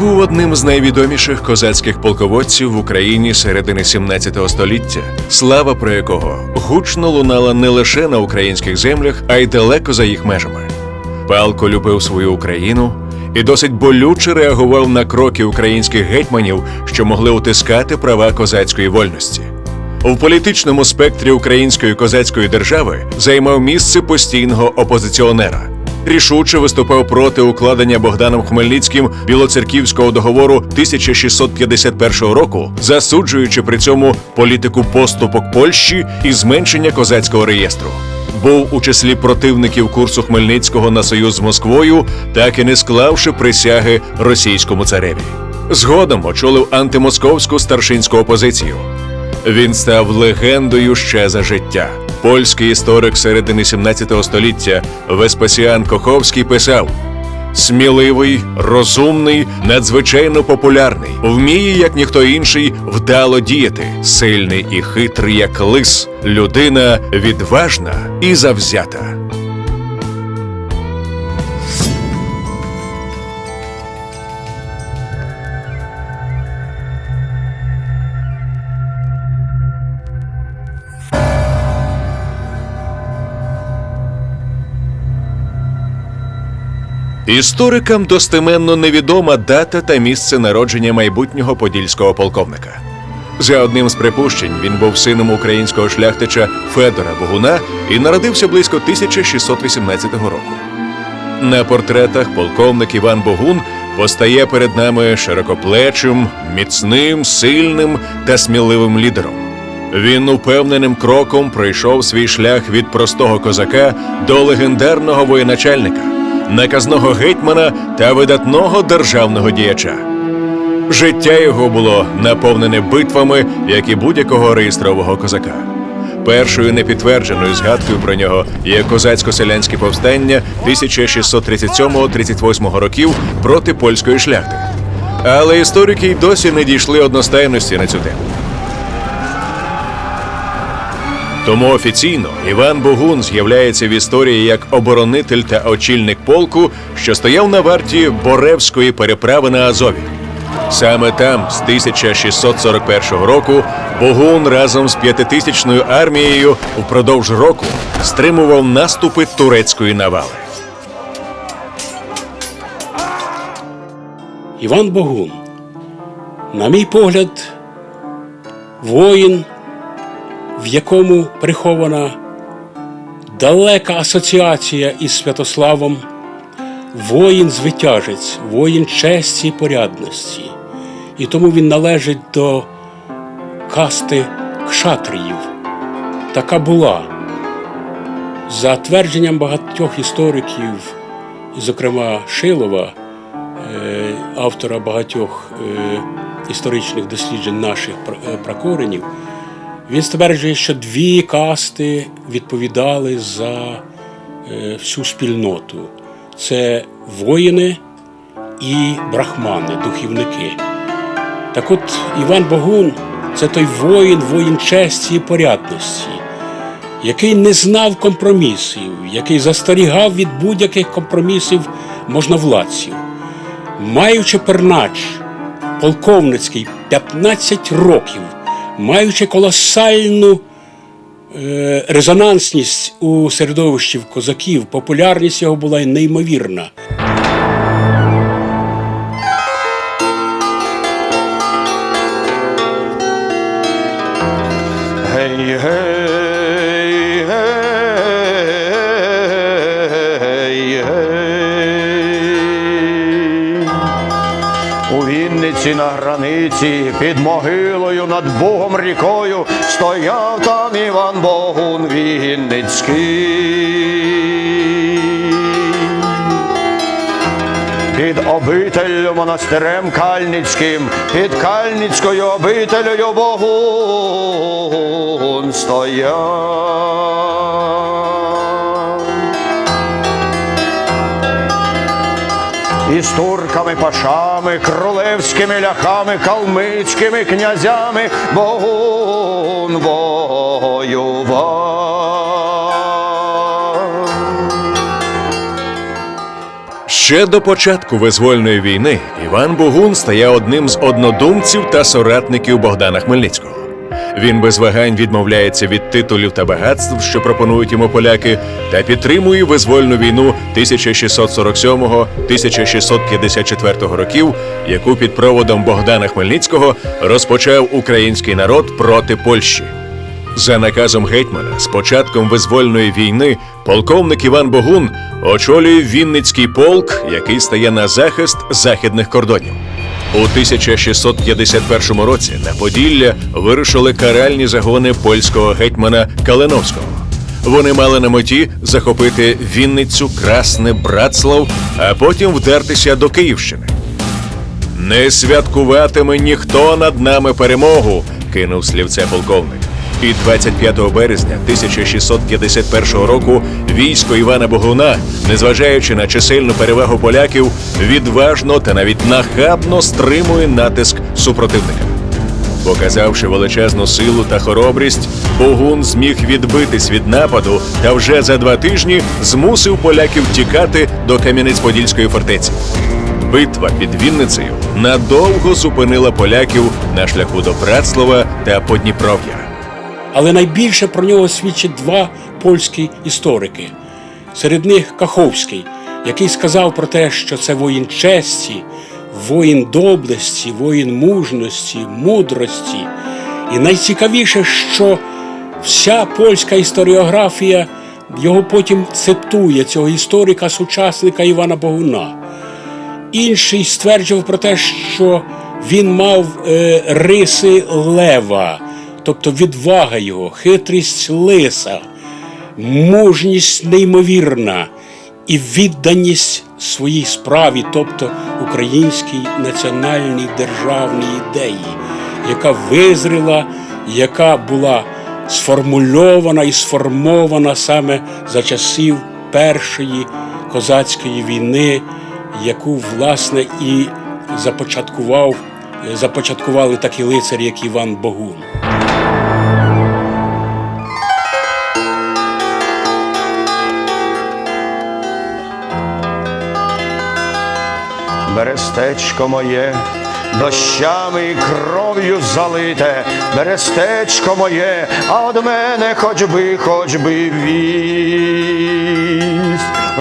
Був одним з найвідоміших козацьких полководців в Україні середини 17 століття, слава про якого гучно лунала не лише на українських землях, а й далеко за їх межами. Палко любив свою Україну і досить болюче реагував на кроки українських гетьманів, що могли утискати права козацької вольності. У політичному спектрі української козацької держави займав місце постійного опозиціонера. Рішуче виступав проти укладення Богданом Хмельницьким білоцерківського договору 1651 року, засуджуючи при цьому політику поступок Польщі і зменшення козацького реєстру. Був у числі противників курсу Хмельницького на союз з Москвою, так і не склавши присяги російському цареві. Згодом очолив антимосковську старшинську опозицію. Він став легендою ще за життя. Польський історик середини 17 століття Веспасіан Коховський писав: сміливий, розумний, надзвичайно популярний, вміє, як ніхто інший, вдало діяти, сильний і хитрий, як лис, людина відважна і завзята. Історикам достеменно невідома дата та місце народження майбутнього подільського полковника. За одним з припущень, він був сином українського шляхтича Федора Богуна і народився близько 1618 року. На портретах полковник Іван Богун постає перед нами широкоплечим, міцним, сильним та сміливим лідером. Він упевненим кроком пройшов свій шлях від простого козака до легендарного воєначальника, наказного гетьмана та видатного державного діяча. Життя його було наповнене битвами, як і будь-якого реєстрового козака. Першою непідтвердженою згадкою про нього є козацько-селянське повстання 1637-38 років проти польської шляхти. Але історики й досі не дійшли одностайності на цю тему. Тому офіційно Іван Богун з'являється в історії як оборонитель та очільник полку, що стояв на варті Боревської переправи на Азові. Саме там, з 1641 року, Богун разом з п'ятитисячною армією впродовж року стримував наступи турецької навали. Іван Богун, на мій погляд, воїн, в якому прихована далека асоціація із Святославом, воїн-звитяжець, воїн честі і порядності. І тому він належить до касти кшатріїв. Така була. За твердженням багатьох істориків, зокрема Шилова, е, автора багатьох е, історичних досліджень наших е, пракоренів, він стверджує, що дві касти відповідали за е, всю спільноту: це воїни і брахмани, духівники. Так от Іван Богун це той воїн, воїн честі і порядності, який не знав компромісів, який застерігав від будь-яких компромісів можновладців. Маючи пернач полковницький 15 років, маючи колосальну е, резонансність у середовищі козаків, популярність його була неймовірна. Гей, гей, Вінниці на границі під могилою над Богом рікою стояв там Іван Богун Вінницький. Під обителю монастирем Кальницьким, під Кальницькою обителею Богун стояв. І з турками, пашами, кролевськими ляхами, калмицькими князями Богун воював. Ще до початку визвольної війни Іван Бугун стає одним з однодумців та соратників Богдана Хмельницького. Він без вагань відмовляється від титулів та багатств, що пропонують йому поляки, та підтримує визвольну війну 1647-1654 років, яку під проводом Богдана Хмельницького розпочав український народ проти Польщі. За наказом гетьмана, з початком визвольної війни, полковник Іван Богун очолює Вінницький полк, який стає на захист західних кордонів. У 1651 році на Поділля вирушили каральні загони польського гетьмана Калиновського. Вони мали на меті захопити Вінницю, Красне, Братслав, а потім вдертися до Київщини. Не святкуватиме ніхто над нами перемогу, кинув слівце полковник. І 25 березня 1651 року військо Івана Богуна, незважаючи на чисельну перевагу поляків, відважно та навіть нахабно стримує натиск супротивника. Показавши величезну силу та хоробрість, Богун зміг відбитись від нападу та вже за два тижні змусив поляків тікати до Кам'янець-Подільської фортеці. Битва під Вінницею надовго зупинила поляків на шляху до Братслава та Подніпров'я. Але найбільше про нього свідчать два польські історики. Серед них Каховський, який сказав про те, що це воїн честі, воїн доблесті, воїн мужності, мудрості. І найцікавіше, що вся польська історіографія його потім цитує, цього історика, сучасника Івана Богуна. Інший стверджував про те, що він мав е, риси лева, тобто відвага його, хитрість лиса, мужність неймовірна і відданість своїй справі, тобто українській національній державній ідеї, яка визріла, яка була сформульована і сформована саме за часів Першої козацької війни, яку власне і започаткував, започаткували такі лицарі, як Іван Богун. Берестечко моє, дощами і кров'ю залите, берестечко моє, а од мене хоч би, хоч би вість.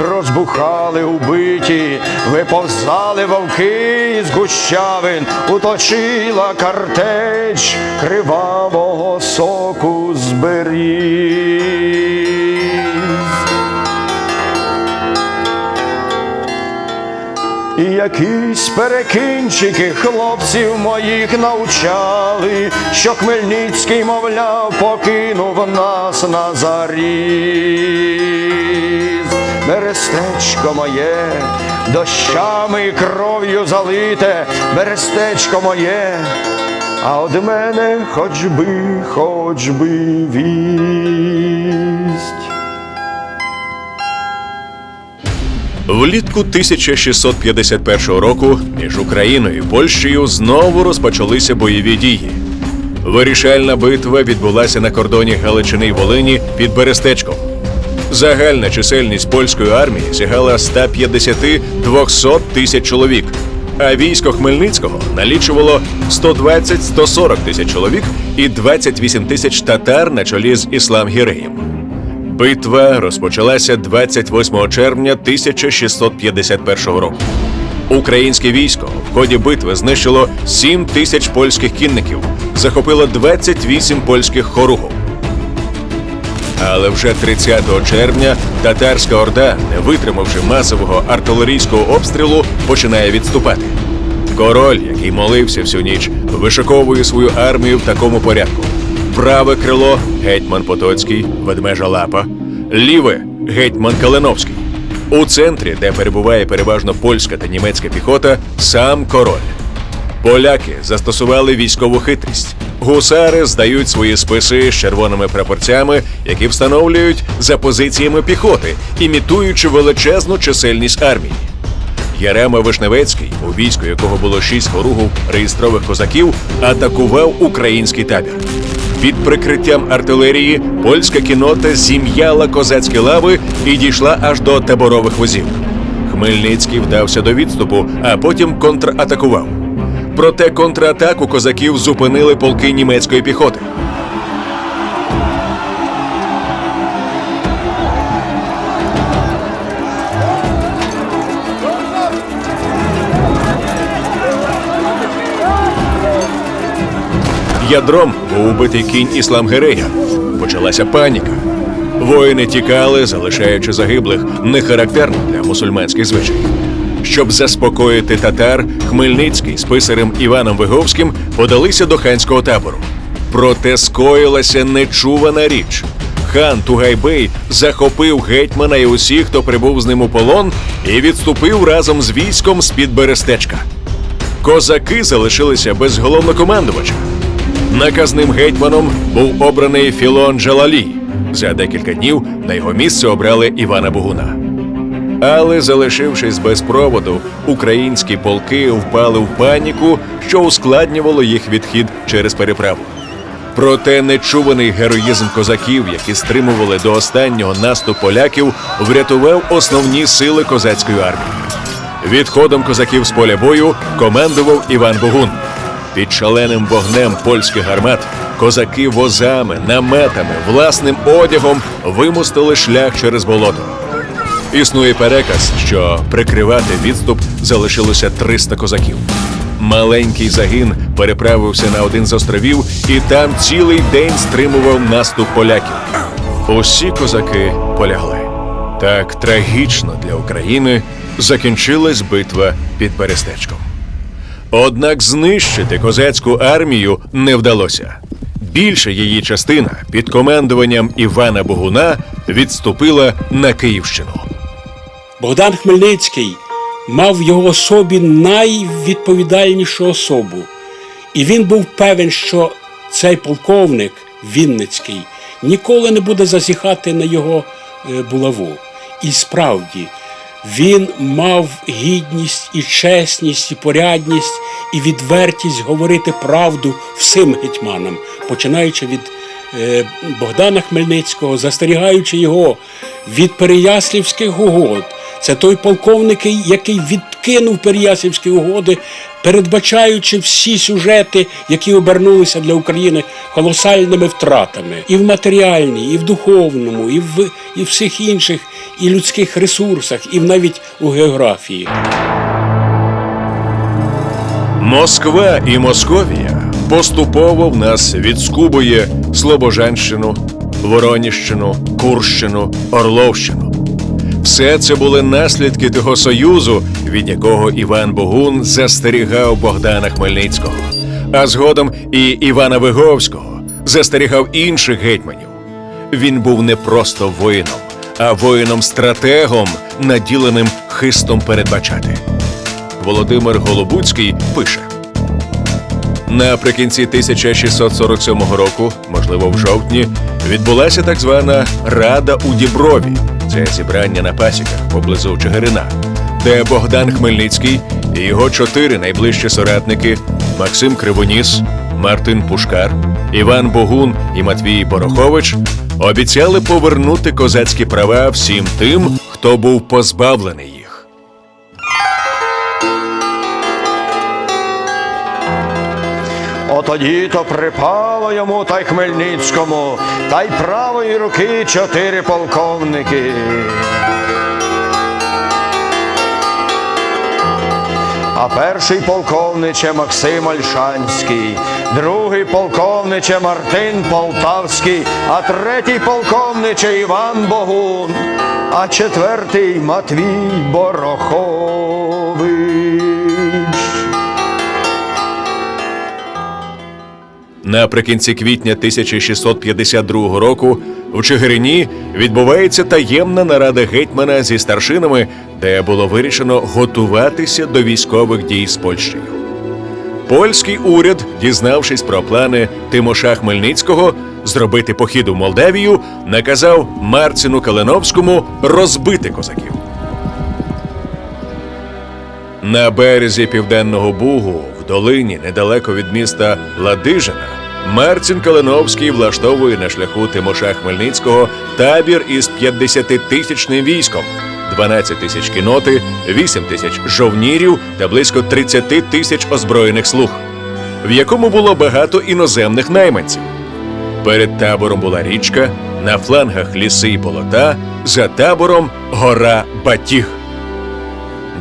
Розбухали убиті, виповзали вовки з гущавин, уточила картеч кривавого соку зберіг. І якісь перекинчики хлопців моїх навчали, що Хмельницький, мовляв, покинув нас на заріз. Берестечко моє, дощами кров'ю залите, берестечко моє, а од мене хоч би, хоч би вість. Влітку 1651 року між Україною і Польщею знову розпочалися бойові дії. Вирішальна битва відбулася на кордоні Галичини й Волині під Берестечком. Загальна чисельність польської армії сягала 150-200 тисяч чоловік, а військо Хмельницького налічувало 120-140 тисяч чоловік і 28 тисяч татар на чолі з Іслам Гіреєм. Битва розпочалася 28 червня 1651 року. Українське військо в ході битви знищило 7 тисяч польських кінників, захопило 28 польських хоругов. Але вже 30 червня татарська орда, не витримавши масового артилерійського обстрілу, починає відступати. Король, який молився всю ніч, вишиковує свою армію в такому порядку: праве крило гетьман Потоцький, ведмежа лапа, ліве гетьман Калиновський. У центрі, де перебуває переважно польська та німецька піхота, сам король. Поляки застосували військову хитрість. Гусари здають свої списи з червоними прапорцями, які встановлюють за позиціями піхоти, імітуючи величезну чисельність армії. Ярема Вишневецький, у війську якого було шість хоругов реєстрових козаків, атакував український табір. Під прикриттям артилерії польська кінота зім'яла козацькі лави і дійшла аж до таборових возів. Хмельницький вдався до відступу, а потім контратакував. Проте контратаку козаків зупинили полки німецької піхоти. Ядром був убитий кінь Іслам Герея. Почалася паніка. Воїни тікали, залишаючи загиблих, не характерно для мусульманських звичаїв. Щоб заспокоїти татар, Хмельницький з писарем Іваном Виговським подалися до ханського табору. Проте скоїлася нечувана річ. Хан Тугайбей захопив гетьмана і усіх, хто прибув з ним у полон, і відступив разом з військом з-під Берестечка. Козаки залишилися без головнокомандувача. Наказним гетьманом був обраний Філон Джалалі. За декілька днів на його місце обрали Івана Бугуна. Але, залишившись без проводу, українські полки впали в паніку, що ускладнювало їх відхід через переправу. Проте нечуваний героїзм козаків, які стримували до останнього наступ поляків, врятував основні сили козацької армії. Відходом козаків з поля бою командував Іван Богун. Під шаленим вогнем польських гармат козаки возами, наметами, власним одягом вимостили шлях через болото. Існує переказ, що прикривати відступ залишилося 300 козаків. Маленький загін переправився на один з островів і там цілий день стримував наступ поляків. Усі козаки полягли. Так трагічно для України закінчилась битва під Берестечком. Однак знищити козацьку армію не вдалося. Більша її частина під командуванням Івана Богуна відступила на Київщину. Богдан Хмельницький мав в його особі найвідповідальнішу особу. І він був певен, що цей полковник Вінницький ніколи не буде зазіхати на його е, булаву. І справді, він мав гідність і чесність, і порядність, і відвертість говорити правду всім гетьманам, починаючи від е, Богдана Хмельницького, застерігаючи його від Переяслівських угод. Це той полковник, який відкинув Переяслівські угоди, передбачаючи всі сюжети, які обернулися для України колосальними втратами і в матеріальній, і в духовному, і в і всіх інших і людських ресурсах, і навіть у географії. Москва і Московія поступово в нас відскубує Слобожанщину, Вороніщину, Курщину, Орловщину. Все це були наслідки того союзу, від якого Іван Богун застерігав Богдана Хмельницького, а згодом і Івана Виговського застерігав інших гетьманів. Він був не просто воїном, а воїном-стратегом, наділеним хистом передбачати. Володимир Голобуцький пише. Наприкінці 1647 року, можливо, в жовтні, відбулася так звана Рада у Діброві. Це зібрання на пасіках поблизу Чигирина, де Богдан Хмельницький і його чотири найближчі соратники Максим Кривоніс, Мартин Пушкар, Іван Богун і Матвій Порохович обіцяли повернути козацькі права всім тим, хто був позбавлений їх. Отоді то припало йому та й Хмельницькому, та й правої руки чотири полковники. А перший полковниче Максим Ольшанський, другий полковниче Мартин Полтавський, а третій полковниче Іван Богун, а четвертий Матвій Борохович. Наприкінці квітня 1652 року в Чигирині відбувається таємна нарада гетьмана зі старшинами, де було вирішено готуватися до військових дій з Польщею. Польський уряд, дізнавшись про плани Тимоша Хмельницького зробити похід у Молдавію, наказав Марцину Калиновському розбити козаків. На березі південного Бугу, в долині недалеко від міста Ладижина, Марцін Калиновський влаштовує на шляху Тимоша Хмельницького табір із 50-тисячним військом. 12 тисяч кіноти, 8 тисяч жовнірів та близько 30 тисяч озброєних слуг, в якому було багато іноземних найманців. Перед табором була річка, на флангах ліси й болота, за табором гора Батіг.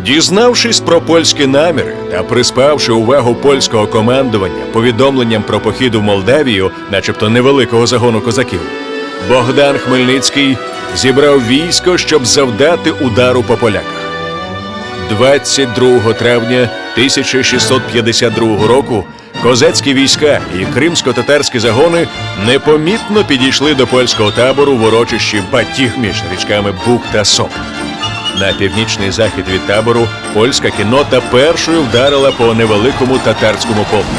Дізнавшись про польські наміри та приспавши увагу польського командування повідомленням про похід у Молдавію, начебто невеликого загону козаків, Богдан Хмельницький зібрав військо, щоб завдати удару по поляках. 22 травня 1652 року козацькі війська і кримсько-татарські загони непомітно підійшли до польського табору в урочищі Батіг між річками Бук та Соп. На північний захід від табору польська кіннота першою вдарила по невеликому татарському полку.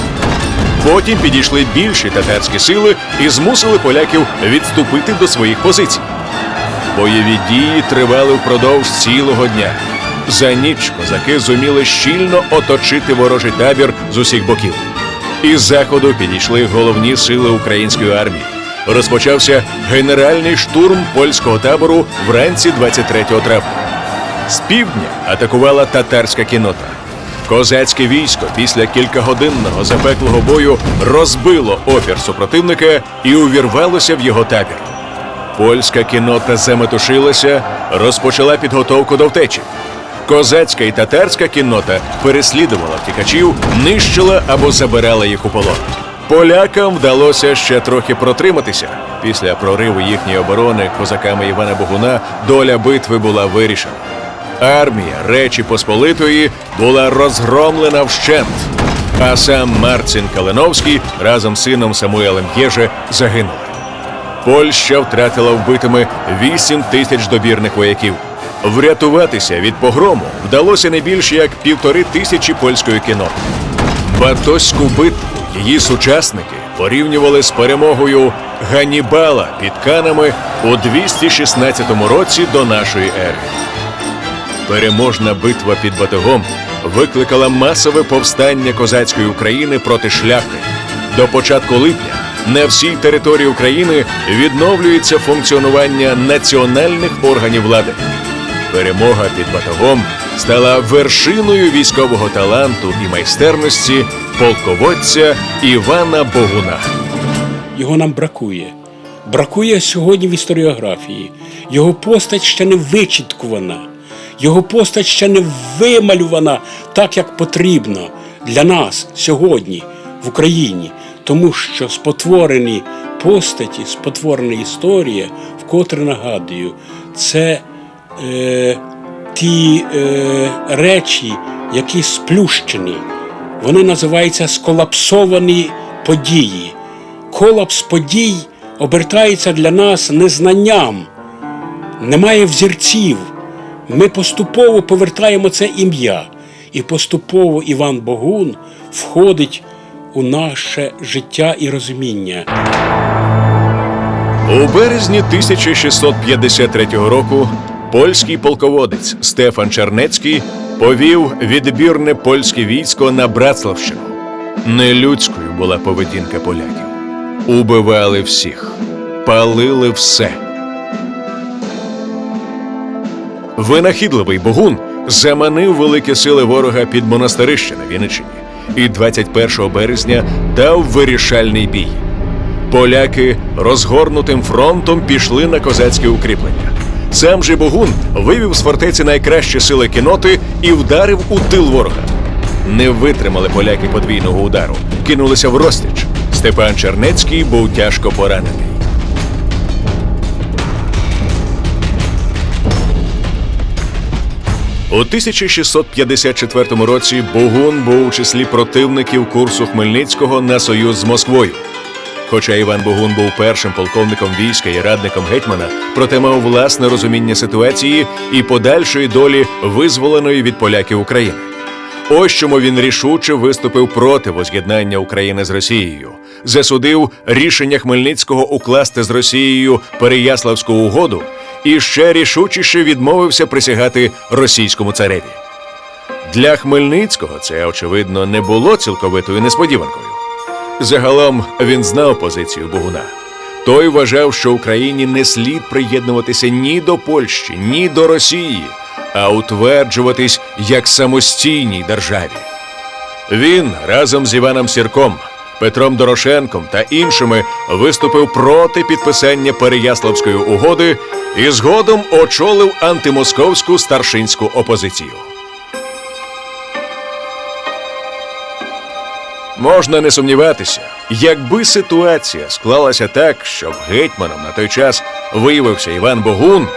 Потім підійшли більші татарські сили і змусили поляків відступити до своїх позицій. Бойові дії тривали впродовж цілого дня. За ніч козаки зуміли щільно оточити ворожий табір з усіх боків. Із заходу підійшли головні сили української армії. Розпочався генеральний штурм польського табору вранці 23 травня. З півдня атакувала татарська кінота. Козацьке військо після кількагодинного запеклого бою розбило опір супротивника і увірвалося в його табір. Польська кінота заметушилася, розпочала підготовку до втечі. Козацька і татарська кіннота переслідувала втікачів, нищила або забирала їх у полон. Полякам вдалося ще трохи протриматися. Після прориву їхньої оборони козаками Івана Богуна доля битви була вирішена. Армія Речі Посполитої була розгромлена вщент, а сам Марцин Калиновський разом з сином Самуелем Єже загинули. Польща втратила вбитими 8 тисяч добірних вояків. Врятуватися від погрому вдалося не більш як півтори тисячі польської кіноти. Батоську битву її сучасники порівнювали з перемогою Ганнібала під Канами у 216 році до нашої ери. Переможна битва під Батогом викликала масове повстання козацької України проти шляхти. До початку липня на всій території України відновлюється функціонування національних органів влади. Перемога під Батогом стала вершиною військового таланту і майстерності полководця Івана Богуна. Його нам бракує. Бракує сьогодні в історіографії. Його постать ще не вичіткувана, його постать ще не вималювана так, як потрібно для нас сьогодні в Україні. Тому що спотворені постаті, спотворена історія, вкотре нагадую, це е, ті е, речі, які сплющені. Вони називаються сколапсовані події. Колапс подій обертається для нас незнанням, немає взірців. Ми поступово повертаємо це ім'я, і поступово Іван Богун входить у наше життя і розуміння. У березні 1653 року польський полководець Стефан Чернецький повів відбірне польське військо на Братславщину. Нелюдською була поведінка поляків. Убивали всіх, палили все. Винахідливий Богун заманив великі сили ворога під монастирище на Вінниччині і 21 березня дав вирішальний бій. Поляки розгорнутим фронтом пішли на козацьке укріплення. Сам же Богун вивів з фортеці найкращі сили кіноти і вдарив у тил ворога. Не витримали поляки подвійного удару, кинулися в розтіч. Степан Чернецький був тяжко поранений. У 1654 році Богун був у числі противників курсу Хмельницького на союз з Москвою. Хоча Іван Богун був першим полковником війська і радником гетьмана, проте мав власне розуміння ситуації і подальшої долі визволеної від поляків України. Ось чому він рішуче виступив проти воз'єднання України з Росією, засудив рішення Хмельницького укласти з Росією Переяславську угоду і ще рішучіше відмовився присягати російському цареві. Для Хмельницького це, очевидно, не було цілковитою несподіванкою. Загалом він знав позицію Богуна. Той вважав, що Україні не слід приєднуватися ні до Польщі, ні до Росії, а утверджуватись як самостійній державі. Він разом з Іваном Сірком, Петром Дорошенком та іншими виступив проти підписання Переяславської угоди і згодом очолив антимосковську старшинську опозицію. Можна не сумніватися, якби ситуація склалася так, щоб гетьманом на той час виявився Іван Богун,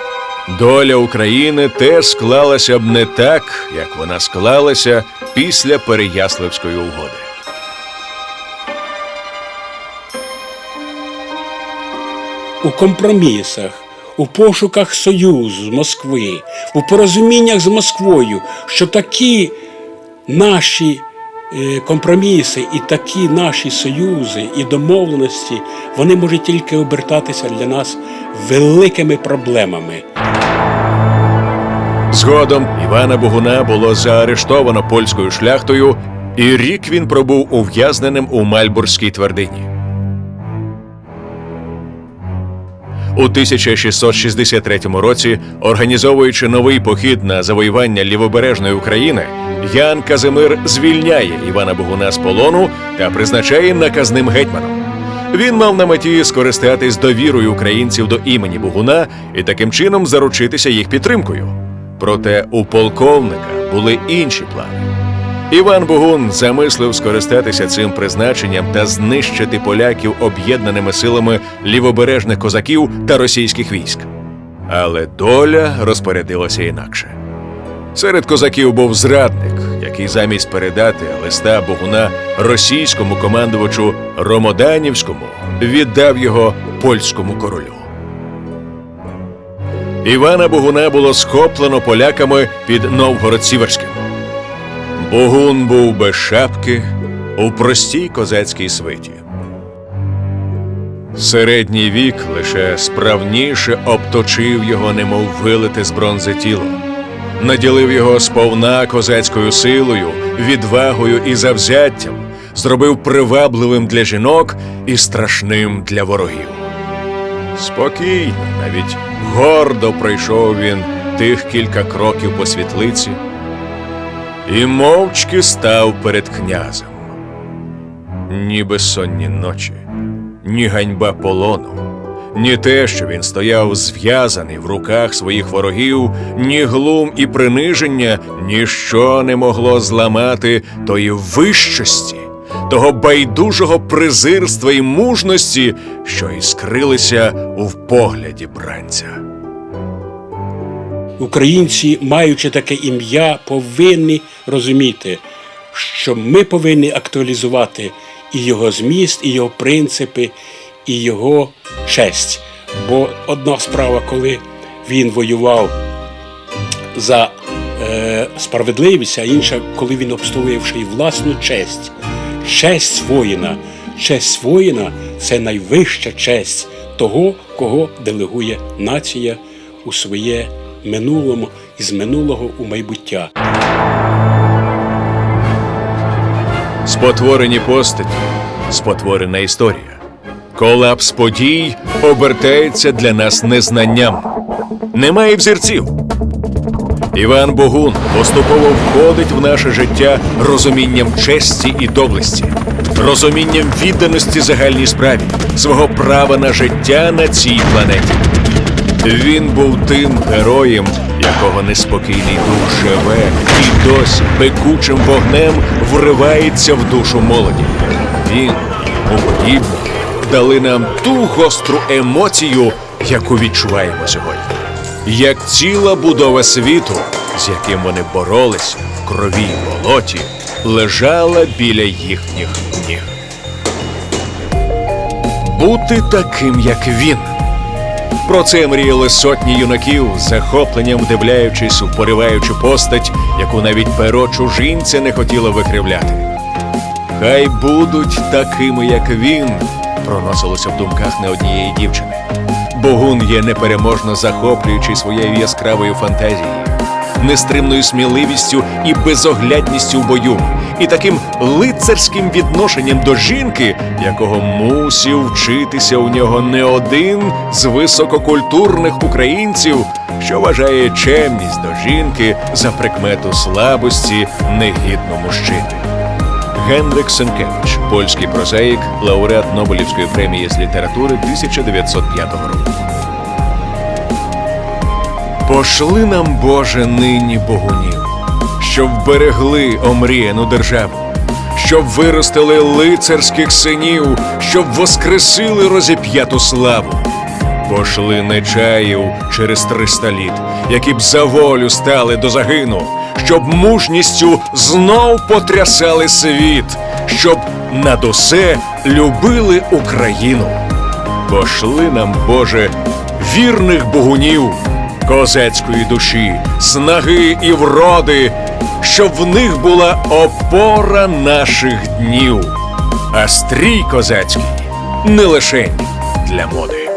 доля України теж склалася б не так, як вона склалася після Переяславської угоди. У компромісах, у пошуках союзу з Москви, у порозуміннях з Москвою, що такі наші е, компроміси і такі наші союзи і домовленості, вони можуть тільки обертатися для нас великими проблемами. Згодом Івана Богуна було заарештовано польською шляхтою, і рік він пробув ув'язненим у Мальбурзькій твердині. У 1663 році, організовуючи новий похід на завоювання лівобережної України, Ян Казимир звільняє Івана Богуна з полону та призначає наказним гетьманом. Він мав на меті скористатись довірою українців до імені Богуна і таким чином заручитися їх підтримкою. Проте у полковника були інші плани. Іван Богун замислив скористатися цим призначенням та знищити поляків об'єднаними силами лівобережних козаків та російських військ. Але доля розпорядилася інакше. Серед козаків був зрадник, який замість передати листа Богуна російському командувачу Ромоданівському віддав його польському королю. Івана Богуна було схоплено поляками під Новгород-Сіверським. Богун був без шапки у простій козацькій свиті. Середній вік лише справніше обточив його, немов вилите з бронзи тіло, наділив його сповна козацькою силою, відвагою і завзяттям, зробив привабливим для жінок і страшним для ворогів. Спокійно, навіть гордо пройшов він тих кілька кроків по світлиці і мовчки став перед князем. Ні безсонні ночі, ні ганьба полону, ні те, що він стояв зв'язаний в руках своїх ворогів, ні глум і приниження, ніщо не могло зламати тої вищості, того байдужого презирства і мужності, що іскрилися у погляді бранця. Українці, маючи таке ім'я, повинні розуміти, що ми повинні актуалізувати і його зміст, і його принципи, і його честь. Бо одна справа, коли він воював за е, справедливість, а інша, коли він обстоювавши і власну честь. Честь воїна. Честь воїна це найвища честь того, кого делегує нація у своє минулому і з минулого у майбуття. Спотворені постаті, спотворена історія. Колапс подій обертається для нас незнанням. Немає взірців. Іван Богун поступово входить в наше життя розумінням честі і доблесті, розумінням відданості загальній справі, свого права на життя на цій планеті. Він був тим героєм, якого неспокійний дух живе і досі пекучим вогнем вривається в душу молоді. Він, йому подібні, дали нам ту гостру емоцію, яку відчуваємо сьогодні. Як ціла будова світу, з яким вони боролися в крові й болоті, лежала біля їхніх ніг. Бути таким, як він. Про це мріяли сотні юнаків, захопленням дивляючись у пориваючу постать, яку навіть перо чужинця не хотіло викривляти. Хай будуть такими, як він, проносилося в думках не однієї дівчини. Богун є непереможно захоплюючий своєю яскравою фантазією. Нестримною сміливістю і безоглядністю в бою, і таким лицарським відношенням до жінки, якого мусів вчитися у нього не один з висококультурних українців, що вважає чемність до жінки за прикмету слабості негідно мужчини. Генрик Сенкевич, польський прозаїк, лауреат Нобелівської премії з літератури 1905 року. Пошли нам, Боже, нині богунів, щоб вберегли омріяну державу, щоб виростили лицарських синів, щоб воскресили розіп'яту славу. Пошли нечаїв через триста літ, які б за волю стали до загину, щоб мужністю знов потрясали світ, щоб над усе любили Україну. Пошли нам, Боже, вірних богунів, козацької душі, снаги і вроди, щоб в них була опора наших днів, а стрій козацький не лише для моди.